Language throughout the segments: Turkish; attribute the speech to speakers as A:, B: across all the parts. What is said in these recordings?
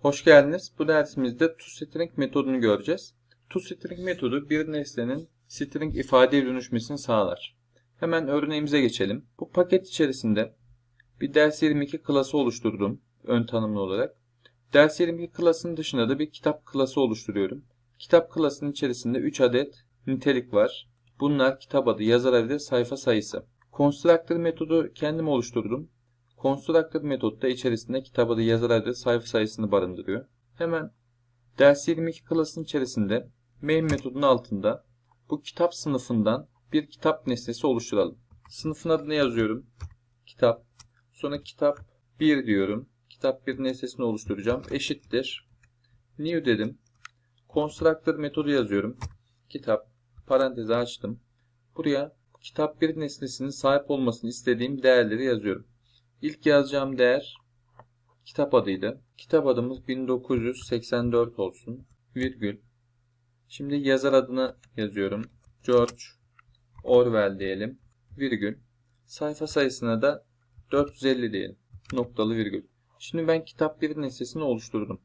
A: Hoş geldiniz. Bu dersimizde toString metodunu göreceğiz. toString metodu bir nesnenin string ifadeye dönüşmesini sağlar. Hemen örneğimize geçelim. Bu paket içerisinde bir ders 22 klası oluşturdum ön tanımlı olarak. Ders 22 klasının dışında da bir kitap klası oluşturuyorum. Kitap klasının içerisinde 3 adet nitelik var. Bunlar kitap adı, yazar adı, sayfa sayısı. Constructor metodu kendim oluşturdum. Constructor metodu da içerisinde kitap adı, yazar adı, sayfa sayısını barındırıyor. Hemen ders 22 klasının içerisinde main metodunun altında bu kitap sınıfından bir kitap nesnesi oluşturalım. Sınıfın adını yazıyorum. Kitap. Sonra kitap 1 diyorum. Kitap 1 nesnesini oluşturacağım. Eşittir. New dedim. Constructor metodu yazıyorum. Kitap. Parantezi açtım. Buraya kitap 1 nesnesinin sahip olmasını istediğim değerleri yazıyorum. İlk yazacağım değer kitap adıydı. Kitap adımız 1984 olsun. Virgül. Şimdi yazar adını yazıyorum. George Orwell diyelim. Virgül. Sayfa sayısına da 450 diyelim. Noktalı virgül. Şimdi ben kitap 1 nesnesini oluşturdum.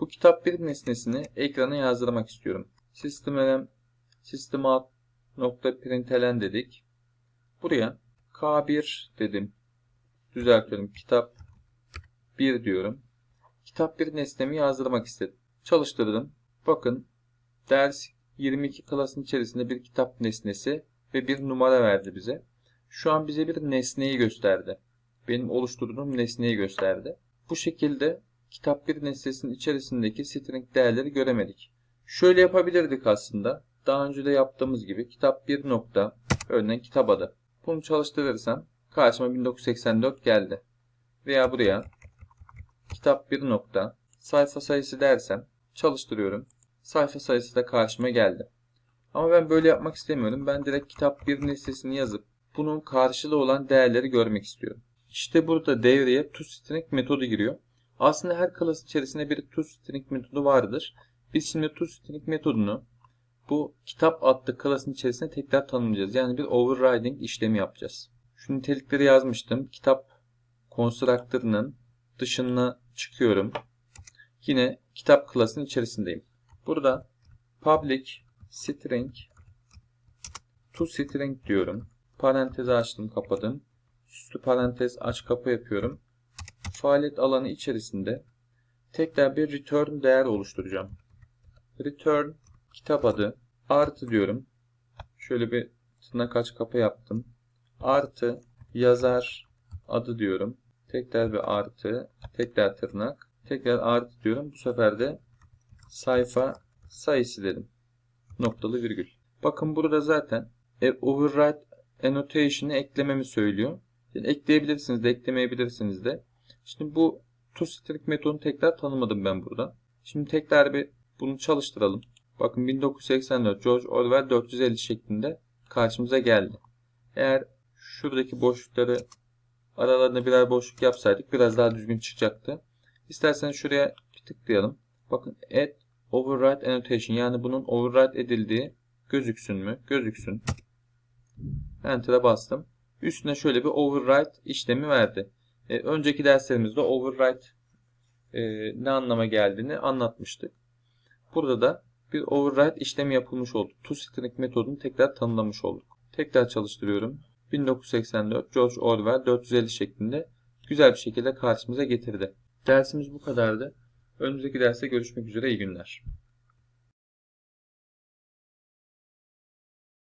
A: Bu kitap 1 nesnesini ekrana yazdırmak istiyorum. System system dedik. Buraya K1 dedim. Düzeltiyorum. Kitap 1 diyorum. Kitap 1 nesnemi yazdırmak istedim. Çalıştırdım. Bakın ders 22 klasın içerisinde bir kitap nesnesi ve bir numara verdi bize. Şu an bize bir nesneyi gösterdi. Benim oluşturduğum nesneyi gösterdi. Bu şekilde kitap 1 nesnesinin içerisindeki string değerleri göremedik. Şöyle yapabilirdik aslında. Daha önce de yaptığımız gibi kitap 1 nokta örneğin kitap adı. Bunu çalıştırırsam karşıma 1984 geldi. Veya buraya kitap 1 nokta sayfa sayısı dersem çalıştırıyorum. Sayfa sayısı da karşıma geldi. Ama ben böyle yapmak istemiyorum. Ben direkt kitap 1 nesnesini yazıp bunun karşılığı olan değerleri görmek istiyorum. İşte burada devreye toString metodu giriyor. Aslında her klas içerisinde bir toString metodu vardır. Biz şimdi toString metodunu bu kitap adlı klasın içerisinde tekrar tanımlayacağız. Yani bir overriding işlemi yapacağız. Şu nitelikleri yazmıştım. Kitap constructor'ının dışına çıkıyorum. Yine kitap klasının içerisindeyim. Burada public string to string diyorum. Parantezi açtım kapadım. Üstü parantez aç kapa yapıyorum. Faaliyet alanı içerisinde tekrar bir return değer oluşturacağım. Return kitap adı artı diyorum. Şöyle bir tırnak aç kapa yaptım. Artı yazar adı diyorum. Tekrar bir artı, tekrar tırnak, tekrar artı diyorum. Bu sefer de sayfa sayısı dedim. Noktalı virgül. Bakın burada zaten e, override annotation'ı eklememi söylüyor. Yani ekleyebilirsiniz de eklemeyebilirsiniz de. Şimdi bu toString metodunu tekrar tanımadım ben burada. Şimdi tekrar bir bunu çalıştıralım. Bakın 1984 George Orwell 450 şeklinde karşımıza geldi. Eğer şuradaki boşlukları aralarında birer boşluk yapsaydık biraz daha düzgün çıkacaktı. İsterseniz şuraya bir tıklayalım. Bakın add override annotation yani bunun override edildiği gözüksün mü? Gözüksün. Enter'a bastım. Üstüne şöyle bir override işlemi verdi. E, önceki derslerimizde override e, ne anlama geldiğini anlatmıştık. Burada da bir override işlemi yapılmış oldu. toString metodunu tekrar tanımlamış olduk. Tekrar çalıştırıyorum. 1984 George Orwell 450 şeklinde güzel bir şekilde karşımıza getirdi. Dersimiz bu kadardı. Önümüzdeki derste görüşmek üzere. İyi günler.